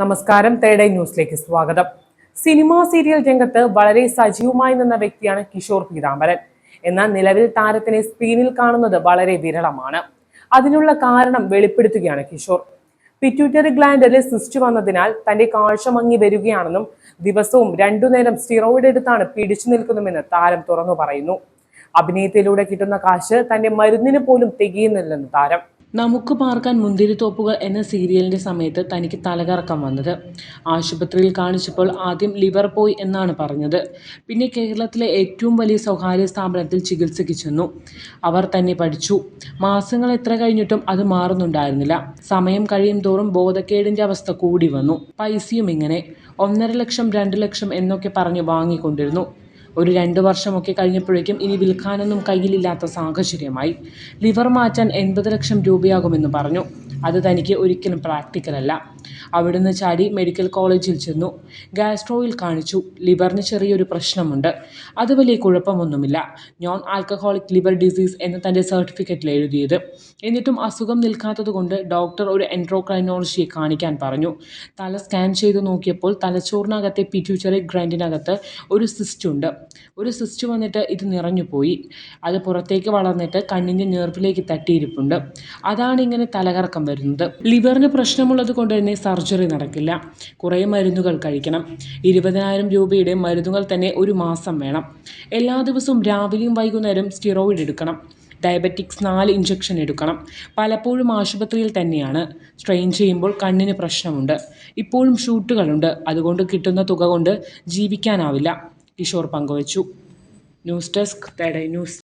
നമസ്കാരം തേടൈ ന്യൂസിലേക്ക് സ്വാഗതം. സിനിമാ സീരിയൽ രംഗത്ത് വളരെ സജീവമായി നിന്ന വ്യക്തിയാണ് കിഷോർ പീതാംബരൻ. എന്നാൽ നിലവിൽ താരത്തിനെ സ്ക്രീനിൽ കാണുന്നത് വളരെ വിരളമാണ്. അതിനുള്ള കാരണം വെളിപ്പെടുത്തുകയാണ് കിഷോർ. പിറ്റ്യൂട്ടറി ഗ്ലാൻഡിൽ സിസ്റ്റ് വന്നതിനാൽ തന്റെ കാഴ്ച മങ്ങി വരികയാണെന്നും ദിവസവും രണ്ടു നേരം സ്റ്റിറോയിഡ് എടുത്താണ് പിടിച്ചു നിൽക്കുന്നുമെന്ന് താരം തുറന്നു പറയുന്നു. അഭിനയത്തിലൂടെ കിട്ടുന്ന കാശ് തന്റെ മരുന്നിന് പോലും തികയുന്നില്ലെന്ന് താരം. നമുക്ക് പാർക്കാൻ മുന്തിരിത്തോപ്പുകൾ എന്ന സീരിയലിന്റെ സമയത്ത് തനിക്ക് തലകറക്കം വന്നത്. ആശുപത്രിയിൽ കാണിച്ചപ്പോൾ ആദ്യം ലിവർ പോയി എന്നാണ് പറഞ്ഞത്. പിന്നെ കേരളത്തിലെ ഏറ്റവും വലിയ സ്വകാര്യ സ്ഥാപനത്തിൽ ചികിത്സയ്ക്ക് ചെന്നു. അവർ തന്നെ പഠിച്ചു. മാസങ്ങൾ എത്ര കഴിഞ്ഞിട്ടും അത് മാറുന്നുണ്ടായിരുന്നില്ല. സമയം കഴിയും തോറും ബോധക്കേടിന്റെ അവസ്ഥ കൂടി വന്നു. പൈസയും ഇങ്ങനെ. ഒന്നര ലക്ഷം രണ്ട് ലക്ഷം എന്നൊക്കെ പറഞ്ഞ് വാങ്ങിക്കൊണ്ടിരുന്നു. ഒരു രണ്ട് വർഷമൊക്കെ കഴിഞ്ഞപ്പോഴേക്കും ഇനി വിൽക്കാനൊന്നും കയ്യിലില്ലാത്ത സാഹചര്യമായി. ലിവർ മാറ്റാൻ എൺപത് ലക്ഷം രൂപയാകുമെന്ന് പറഞ്ഞു. അത് തനിക്ക് ഒരിക്കലും പ്രാക്ടിക്കലല്ല അവിടുന്ന് ചാടി മെഡിക്കൽ കോളേജിൽ ചെന്നു. ഗാസ്ട്രോയിൽ കാണിച്ചു. ലിവറിന് ചെറിയൊരു പ്രശ്നമുണ്ട്. അത് വലിയ കുഴപ്പമൊന്നുമില്ല. നോൺ ആൽക്കഹോളിക് ലിവർ ഡിസീസ് എന്ന് തന്റെ സർട്ടിഫിക്കറ്റിൽ എഴുതിയത്. എന്നിട്ടും അസുഖം നിൽക്കാത്തതുകൊണ്ട് ഡോക്ടർ ഒരു എൻട്രോക്രൈനോളജിയെ കാണിക്കാൻ പറഞ്ഞു. തല സ്കാൻ ചെയ്ത് നോക്കിയപ്പോൾ തലച്ചോറിനകത്തെ പിറ്റ്യൂച്ചറി ഗ്രൈൻഡിനകത്ത് ഒരു സിസ്റ്റ് ഉണ്ട്. ഒരു സിസ്റ്റ് വന്നിട്ട് ഇത് നിറഞ്ഞു പോയി. അത് പുറത്തേക്ക് വളർന്നിട്ട് കണ്ണിന്റെ നേർപ്പിലേക്ക് തട്ടിയിരിപ്പുണ്ട്. അതാണ് ഇങ്ങനെ തലകറക്കം വരുന്നത്. ലിവറിന് പ്രശ്നമുള്ളത് കൊണ്ട് തന്നെ സർജറി നടക്കില്ല. കുറേ മരുന്നുകൾ കഴിക്കണം. ഇരുപതിനായിരം രൂപയുടെ മരുന്നുകൾ തന്നെ ഒരു മാസം വേണം. എല്ലാ ദിവസവും രാവിലെയും വൈകുന്നേരം സ്റ്റിറോയിഡ് എടുക്കണം. ഡയബറ്റിക്സ് നാല് ഇഞ്ചക്ഷൻ എടുക്കണം. പലപ്പോഴും ആശുപത്രിയിൽ തന്നെയാണ്. സ്ട്രെയിൻ ചെയ്യുമ്പോൾ കണ്ണിന് പ്രശ്നമുണ്ട്. ഇപ്പോഴും ഷൂട്ടുകളുണ്ട്. അതുകൊണ്ട് കിട്ടുന്ന തുക കൊണ്ട് ജീവിക്കാനാവില്ല. കിഷോർ പങ്കുവച്ചു. ന്യൂസ് ഡെസ്ക് തേടൈ ന്യൂസ്.